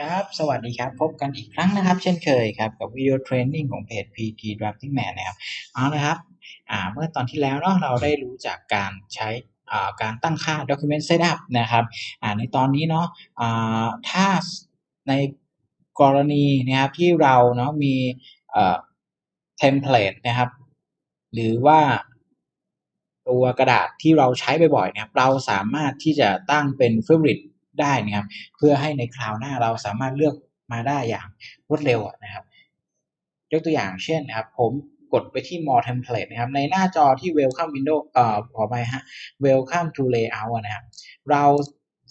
ครับ สวัสดีครับ พบกันอีกครั้งนะครับ เช่นเคยครับ กับวิดีโอเทรนนิ่งของเพจ PT Drafting Man นะครับ เอาละครับ อ่า เมื่อตอนที่แล้วเนาะ เราได้รู้จักการใช้อ่าการตั้งค่า Document Setup นะครับ อ่า ในตอนนี้เนาะ อ่า ถ้าในกรณีนะครับที่เราเนาะมีเอ่อเทมเพลตนะครับ หรือว่าตัวกระดาษที่เราใช้บ่อยๆนะครับ เราสามารถที่จะตั้งเป็น Favorite ได้นะครับ เพื่อให้ในคราวหน้าเราสามารถเลือกมาได้อย่างรวดเร็วนะครับ ยกตัวอย่างเช่นนะครับ ผมกดไปที่ More Template นะครับ ในหน้าจอที่ Welcome Window เอ่อขออภัยครับ Welcome to Layout อะนะครับ เรา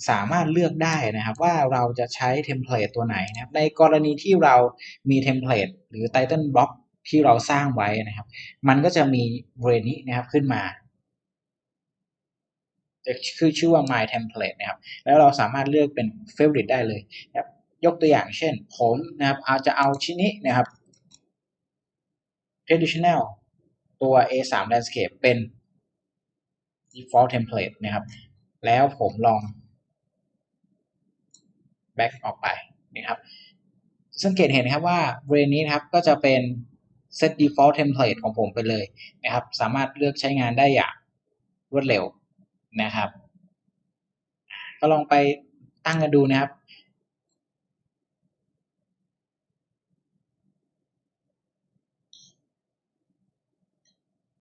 สามารถเลือกได้นะครับว่าเราจะใช้เทมเพลตตัวไหนนะครับในกรณีที่เรามีเทมเพลตหรือ Title Block ที่เราสร้างไว้นะครับ มันก็จะมีบริเวณนี้นะครับขึ้นมา คือชื่อว่า My Template นะครับ แล้วเราสามารถเลือกเป็น Favorite ได้เลยนะครับยกตัวอย่างเช่น ผมนะครับอาจจะเอาชิ้นนี้นะครับ Traditional ตัว A3 Landscape เป็น Default Template นะครับ แล้วผมลอง back ออกไปนะครับ สังเกตเห็นครับว่าบริเวณนี้นะครับก็จะเป็น set default template ของผมไปเลยนะครับ สามารถเลือกใช้งานได้อย่างรวดเร็ว นะครับ ก็ลองไปตั้งกันดูนะครับ